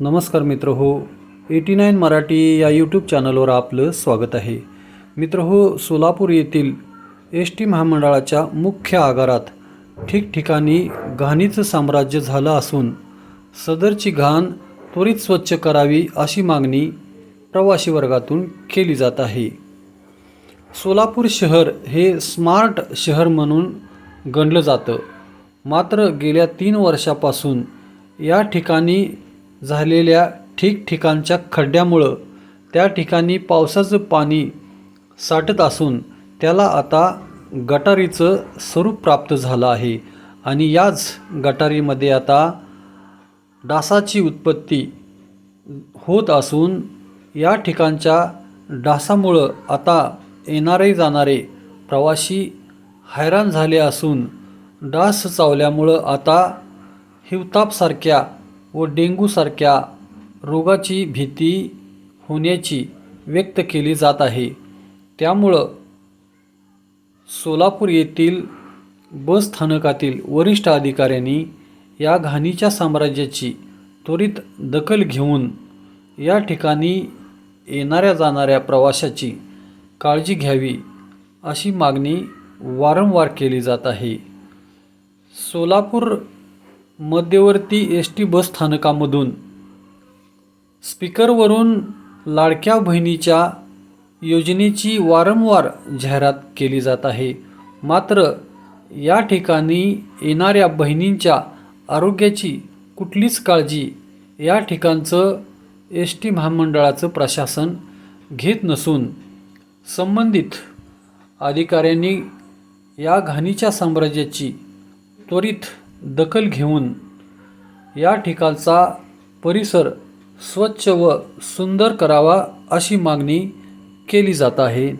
नमस्कार मित्र हो एटी नाईन मराठी या यूट्यूब चॅनलवर आपलं स्वागत आहे. मित्र हो सोलापूर येथील एस टी महामंडळाच्या मुख्य आगारात ठिकठिकाणी घाणीचं साम्राज्य झालं असून सदरची घाण त्वरित स्वच्छ करावी अशी मागणी प्रवासी वर्गातून केली जात आहे. सोलापूर शहर हे स्मार्ट शहर म्हणून गणलं जातं. मात्र गेल्या तीन वर्षापासून या ठिकाणी झालेल्या ठिकठिकाणच्या खड्ड्यामुळं त्या ठिकाणी पावसाचं पाणी साठत असून त्याला आता गटारीचं स्वरूप प्राप्त झालं आहे. आणि याच गटारीमध्ये आता डासाची उत्पत्ती होत असून या ठिकाणच्या डासामुळं आता येणारे जाणारे प्रवासी हैराण झाले असून डास चावल्यामुळं आता हिवतापसारख्या व डेंग्यूसारख्या रोगाची भीती होण्याची व्यक्त केली जात आहे. त्यामुळं सोलापूर येथील बस स्थानकातील वरिष्ठ अधिकाऱ्यांनी या घाणीच्या साम्राज्याची त्वरित दखल घेऊन या ठिकाणी येणाऱ्या जाणाऱ्या प्रवाशाची काळजी घ्यावी अशी मागणी वारंवार केली जात आहे. सोलापूर मध्यवर्ती एस टी बस स्थानकामधून. स्पीकरवरून लाडक्या बहिणीच्या योजनेची वारंवार जाहिरात केली जात आहे. मात्र या ठिकाणी येणाऱ्या बहिणींच्या आरोग्याची कुठलीच काळजी या ठिकाणचं एस टी महामंडळाचं प्रशासन घेत नसून संबंधित अधिकाऱ्यांनी या घाणीच्या साम्राज्याची त्वरित दखल घेऊन या ठिकाणचा परिसर स्वच्छ व सुंदर करावा अशी मागणी केली जात आहे.